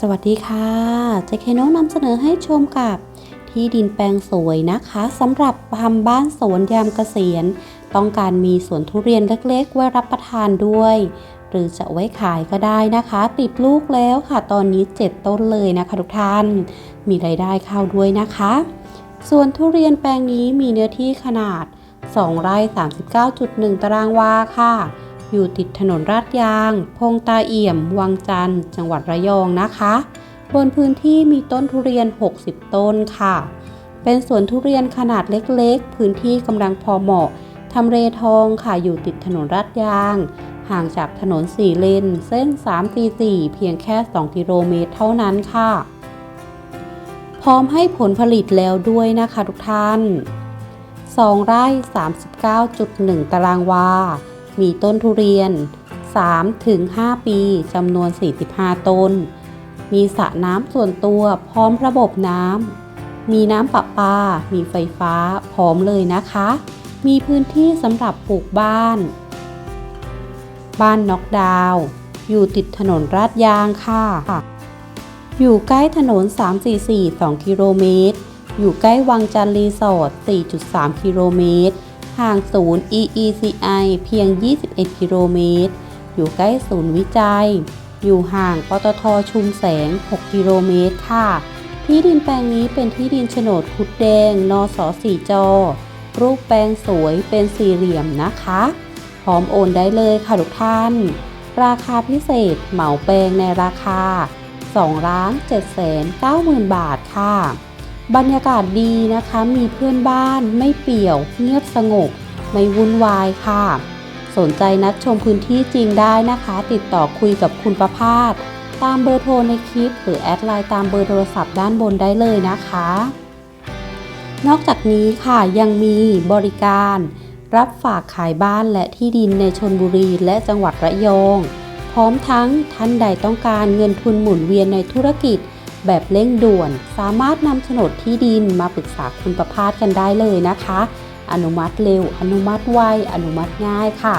สวัสดีค่ะเจเคโนนำเสนอให้ชมกับที่ดินแปลงสวยนะคะสำหรับทำบ้านสวนยามเกษียณ ต้องการมีสวนทุเรียนเล็กๆ ไว้รับประทานด้วย หรือจะไว้ขายก็ได้นะคะ ติดลูกแล้วค่ะ ตอนนี้ 7 ต้นเลยนะคะทุกท่าน มีรายได้เข้าด้วยนะคะส่วนทุเรียนแปลงนี้มีเนื้อที่ขนาด 2 ไร่ 39.1 ตารางวาค่ะ อยู่ติดถนนราดยาง พงตาเอี่ยม วังจันทร์ จังหวัดระยองนะคะ บนพื้นที่มีต้นทุเรียน 60 ต้นค่ะ เป็นสวนทุเรียนขนาดเล็กๆ พื้นที่กำลังพอเหมาะทำเลทองค่ะอยู่ติดถนนราดยาง ห่างจากถนนสี่เลน เส้น344เพียงแค่ 2 กิโลเมตรเท่านั้นค่ะ พร้อมให้ผลผลิตแล้วด้วยนะคะทุกท่าน 2 ไร่ 39.1 ตารางวา มีต้นทุเรียน 3-5 ปีจำนวน 45 ต้น มีสระน้ำส่วนตัวพร้อมระบบน้ำ มีน้ำประปา มีไฟฟ้าพร้อมเลยนะคะ มีพื้นที่สำหรับปลูกบ้าน บ้านน็อกดาวอยู่ติดถนนราดยางค่ะ อยู่ใกล้ถนน 344 2 กิโลเมตร อยู่ใกล้วังจันทร์รีสอร์ท4.3 กิโลเมตร ห่างศูนย์ EECI เพียง 21 กิโลเมตร อยู่ใกล้ศูนย์วิจัย อยู่ห่างปตทชุมแสง 6 กิโลเมตรค่ะ ที่ดินแปลงนี้เป็นที่ดินโฉนดคุดแดง นสสีจอ รูปแปลงสวยเป็นสี่เหลี่ยมนะคะ พร้อมโอนได้เลยค่ะทุกท่าน ราคาพิเศษเหมาแปลงในราคา2ล้าน7แสน9หมื่นบาทค่ะ บรรยากาศดีนะคะ มีเพื่อนบ้านไม่เปี่ยว เงียบสงบ ไม่วุ่นวายค่ะ สนใจนัดชมพื้นที่จริงได้นะคะ ติดต่อคุยกับคุณประภาสตามเบอร์โทรในคลิป หรือแอดไลน์ตามเบอร์โทรศัพท์ด้านบนได้เลยนะคะ นอกจากนี้ค่ะยังมีบริการ รับฝากขายบ้านและที่ดินในชนบุรีและจังหวัดระยอง พร้อมทั้งท่านใดต้องการเงินทุนหมุนเวียนในธุรกิจ แบบเร่งด่วน สามารถนำโฉนดที่ดินมาปรึกษาคุณประพาสกันได้เลยนะคะ อนุมัติเร็ว อนุมัติไว อนุมัติง่ายค่ะ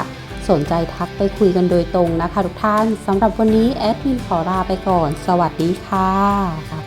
สนใจทักไปคุยกันโดยตรงนะคะทุกท่านสำหรับวันนี้แอดมินขอลาไปก่อน สวัสดีค่ะ